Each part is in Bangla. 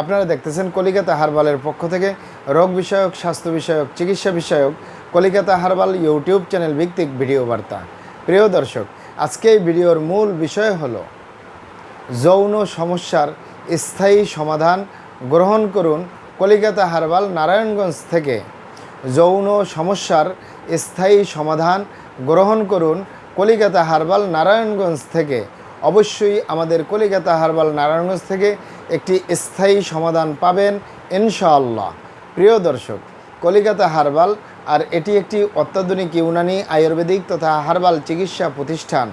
আপনারা দেখতেছেন কলিকাতা হারবালের পক্ষ থেকে রোগ বিষয়ক, স্বাস্থ্য বিষয়ক, চিকিৎসা বিষয়ক কলিকাতা হারবাল ইউটিউব চ্যানেল ভিত্তিক ভিডিও বার্তা। প্রিয় দর্শক, আজকে এই ভিডিওর মূল বিষয় হল যৌন সমস্যার স্থায়ী সমাধান গ্রহণ করুন কলিকাতা হারবাল নারায়ণগঞ্জ থেকে। যৌন সমস্যার স্থায়ী সমাধান গ্রহণ করুন কলিকাতা হারবাল নারায়ণগঞ্জ থেকে। অবশ্যই আমাদের কলিকাতা হারবাল নারায়ণগঞ্জ থেকে একটি স্থায়ী সমাধান পাবেন, ইনশাআল্লাহ। প্রিয় দর্শক, কলিকাতা হারবাল আর এটি একটি অত্যাধুনিক ইউনানি আয়ুর্বেদিক তথা হারবাল চিকিৎসা প্রতিষ্ঠান।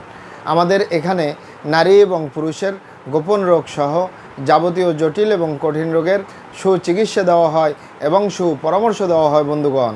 আমাদের এখানে নারী এবং পুরুষের গোপন রোগ সহ যাবতীয় জটিল এবং কঠিন রোগের সুচিকিৎসা দেওয়া হয় এবং সুপরামর্শ দেওয়া হয় বন্ধুগণ।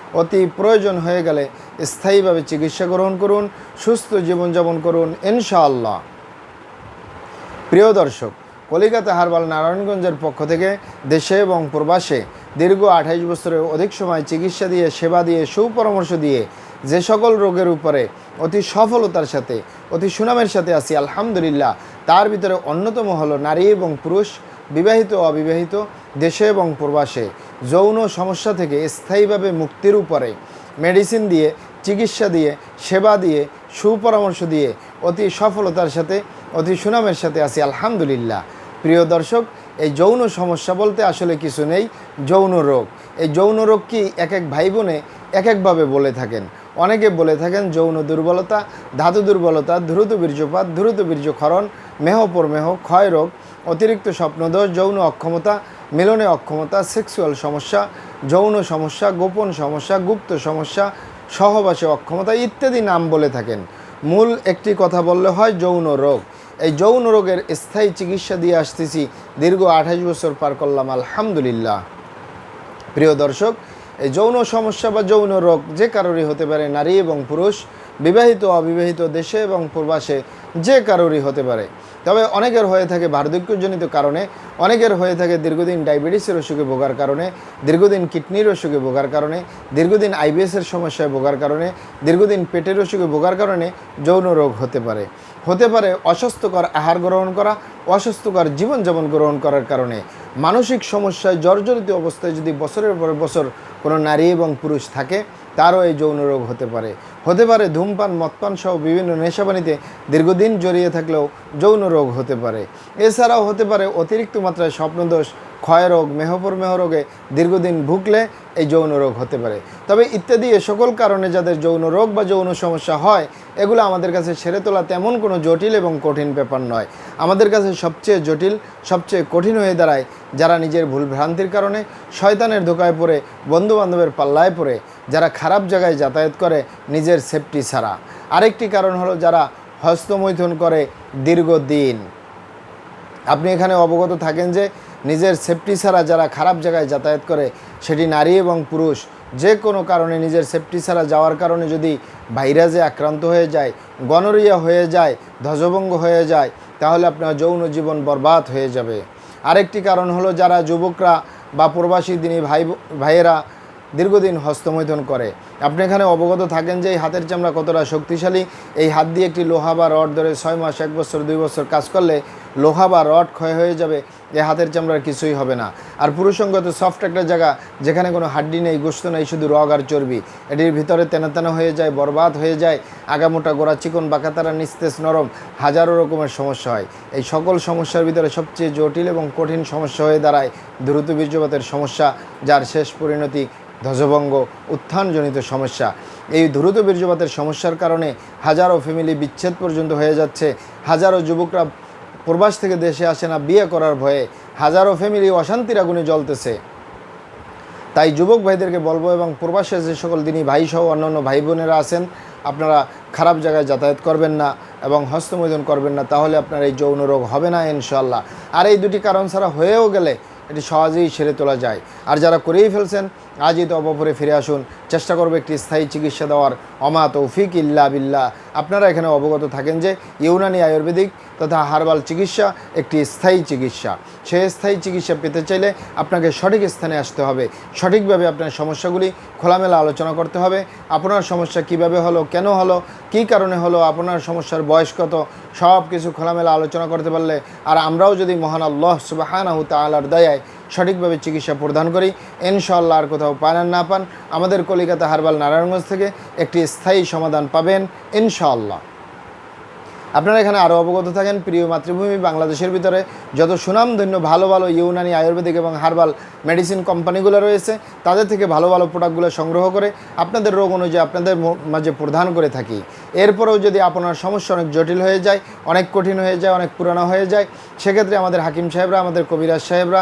অতি প্রয়োজন হয়ে গেলে স্থায়ীভাবে চিকিৎসা গ্রহণ করুন, সুস্থ জীবনযাপন করুন, ইনশাআল্লাহ। প্রিয় দর্শক, কলিকাতা হারবাল নারায়ণগঞ্জের পক্ষ থেকে দেশে এবং প্রবাসে দীর্ঘ আঠাইশ বছরের অধিক সময় চিকিৎসা দিয়ে, সেবা দিয়ে, সুপরামর্শ দিয়ে যে সকল রোগের উপরে অতি সফলতার সাথে, অতি সুনামের সাথে আছি, আলহামদুলিল্লাহ, তার ভিতরে অন্যতম হলো নারী এবং পুরুষ। বিবাহিত অবিবাহিত দেশে এবং প্রবাসে যৌন সমস্যা থেকে স্থায়ীভাবে মুক্তির উপরে মেডিসিন দিয়ে, চিকিৎসা দিয়ে, সেবা দিয়ে, সুপরামর্শ দিয়ে অতি সফলতার সাথে, অতি সুনামের সাথে আছি, আলহামদুলিল্লাহ। প্রিয় দর্শক, এই যৌন সমস্যা বলতে আসলে কিছু নেই, যৌন রোগ। এই যৌন রোগ কি এক এক ভাই বোনে এক একভাবে বলে থাকেন? অনেকে বলে থাকেন যৌন দুর্বলতা, ধাতু দুর্বলতা দ্রুত বীর্যপাত দ্রুত বীর্যক্ষরণ, মেহ মেহ ক্ষয় রোগ, অতিরিক্ত স্বপ্নদোষ, যৌন অক্ষমতা, মিলনে অক্ষমতা, সেক্সুয়াল সমস্যা, যৌন সমস্যা, গোপন সমস্যা, গুপ্ত সমস্যা, সহবাসে অক্ষমতা ইত্যাদি নাম বলে থাকেন। মূল একটি কথা বললে হয় যৌন রোগ। এই যৌন রোগের স্থায়ী চিকিৎসা দিয়ে আসতেছি। দীর্ঘ আঠাশ বছর পার করলাম, আলহামদুলিল্লাহ। প্রিয় দর্শক এই যৌন সমস্যা বা যৌন রোগ যে কারোরই হতে পারে, নারী এবং পুরুষ, বিবাহিত অবিবাহিত দেশে এবং প্রবাসে যে কারোরই হতে পারে। তবে অনেকের হয়ে থাকে বার্ধক্যজনিত কারণে, অনেকের হয়ে থাকে দীর্ঘদিন ডায়াবেটিসের অসুখে ভোগার কারণে, দীর্ঘদিন কিডনির অসুখে ভোগার কারণে, দীর্ঘদিন আইবিএসের সমস্যায় ভোগার কারণে, দীর্ঘদিন পেটের অসুখে ভোগার কারণে যৌন রোগ হতে পারে। হতে পারে অস্বাস্থ্যকর আহার গ্রহণ করা, অস্বাস্থ্যকর জীবনযাপন গ্রহণ করার কারণে। মানসিক সমস্যায় জর্জরিত অবস্থায় যদি বছরের পর বছর কোনো নারী এবং পুরুষ থাকে, তারও এই যৌন রোগ হতে পারে। হতে পারে ধূমপান, মদপান সহ বিভিন্ন নেশাবানিতে দীর্ঘদিন জড়িয়ে থাকলেও যৌন রোগ হতে পারে। এছাড়াও হতে পারে অতিরিক্ত মাত্রায় স্বপ্নদোষ ক্ষয় রোগ, মেহপর মেহ রোগে দীর্ঘদিন ভুগলে এই যৌন রোগ হতে পারে। তবে ইত্যাদি এ সকল কারণে যাদের যৌন রোগ বা যৌন সমস্যা হয়, এগুলো আমাদের কাছে সেরে তোলা তেমন কোনো জটিল এবং কঠিন ব্যাপার নয়। আমাদের কাছে সবচেয়ে জটিল, সবচেয়ে কঠিন হয়ে দাঁড়ায় যারা নিজের ভুল ভ্রান্তির কারণে শয়তানের ধোকায় পড়ে, বন্ধুবান্ধবের পাল্লায় পড়ে, যারা খারাপ জায়গায় যাতায়াত করে নিজের সেফটি ছাড়া। আরেকটি কারণ হলো যারা হস্তমৈথুন করে দীর্ঘদিন। আপনি এখানে অবগত থাকেন যে নিজের সেফটি ছাড়া যারা খারাপ জায়গায় যাতায়াত করে, সেটি নারী এবং পুরুষ। যে কোনো কারণে নিজের সেফটি ছাড়া যাওয়ার কারণে যদি ভাইরাসে আক্রান্ত হয়ে যায়, গনোরিয়া হয়ে যায়, ধ্বজভঙ্গ হয়ে যায়, তাহলে আপনার যৌন জীবন বরবাদ হয়ে যাবে। আরেকটি কারণ হলো যারা যুবকরা বা প্রবাসী দিনী ভাই, ভাইয়েরা দীর্ঘদিন হস্তমৈথুন করে। আপনি এখানে অবগত থাকেন যে এই হাতের চামড়া কতটা শক্তিশালী। এই হাত দিয়ে একটি লোহা বা রড ধরে ছয় মাস, এক বছর, দুই বছর কাজ করলে লোহা বা রড ক্ষয় হয়ে যাবে, এ হাতের চামড়ার কিছুই হবে না। আর পুরুষঙ্গত সফট একটা জায়গা, যেখানে কোনো হাড্ডি নেই, গোস্ত নেই, শুধু রগ আর চর্বি। এটির ভিতরে তেনা তেনা হয়ে যায়, বরবাদ হয়ে যায়, আগামোটা গোড়া চিকন বাঁকাতারা নিস্তেজ, নরম, হাজারো রকমের সমস্যা হয়। এই সকল সমস্যার ভিতরে সবচেয়ে জটিল এবং কঠিন সমস্যা হয়ে দাঁড়ায় দ্রুত বীর্যপাতের সমস্যা, যার শেষ পরিণতি ধ্বজভঙ্গ, উত্থানজনিত সমস্যা। এই দ্রুত বীর্যপাতের সমস্যার কারণে হাজারো ফ্যামিলি বিচ্ছেদ পর্যন্ত হয়ে যাচ্ছে। হাজারো যুবকরা প্রবাস থেকে দেশে আসে না, বিয়ে করার ভয়ে হাজারো ফ্যামিলি অশান্তির আগুনে জ্বলতেছে। তাই যুবক ভাইদেরকে বলব এবং প্রবাসে যে সকল দিনই ভাই সহ অন্যান্য ভাই বোনেরা আছেন, আপনারা খারাপ জায়গায় যাতায়াত করবেন না এবং হস্তমৈদন করবেন না, তাহলে আপনার এই যৌন রোগ হবে না ইনশাল্লাহ আর এই দুটি কারণ ছাড়া হয়েও গেলে এটি সহজেই সেরে তোলা যায়। আর যারা করেই ফেলছেন, আজই তো অপরে ফিরে আসুন। চেষ্টা করবে একটি স্থায়ী চিকিৎসা দেওয়ার। অমা তৌফিক ইল্লা বিল্লা আপনারা এখানে অবগত থাকেন যে ইউনানি আয়ুর্বেদিক তথা হার্বাল চিকিৎসা একটি স্থায়ী চিকিৎসা। সেই স্থায়ী চিকিৎসা পেতে চাইলে আপনাকে সঠিক স্থানে আসতে হবে। সঠিকভাবে আপনার সমস্যাগুলি খোলামেলা আলোচনা করতে হবে। আপনার সমস্যা কীভাবে হলো, কেন হলো, কী কারণে হলো, আপনার সমস্যার বয়স কত সব কিছু খোলামেলা আলোচনা করতে পারলে আর আমরাও যদি মহান আল্লাহ সুবাহানাহু তালার দয়ায় সঠিকভাবে চিকিৎসা প্রদান করি ইনশাল্লাহ আর কোথাও পান আর না পান, আমাদের কলিকাতা হারবাল নারায়ণগঞ্জ থেকে একটি স্থায়ী সমাধান পাবেন, ইনশাআল্লাহ। আপনারা এখানে আরও অবগত থাকেন। প্রিয় মাতৃভূমি বাংলাদেশের ভিতরে যত সুনামধন্য ভালো ভালো ইউনানি আয়ুর্বেদিক এবং হার্বাল মেডিসিন কোম্পানিগুলো রয়েছে, তাদের থেকে ভালো ভালো প্রোডাক্টগুলো সংগ্রহ করে আপনাদের রোগ অনুযায়ী আপনাদের মাঝে প্রদান করে থাকি। এরপরেও যদি আপনার সমস্যা অনেক জটিল হয়ে যায়, অনেক কঠিন হয়ে যায়, অনেক পুরানো হয়ে যায়, সেক্ষেত্রে আমাদের হাকিম সাহেবরা, আমাদের কবিরাজ সাহেবরা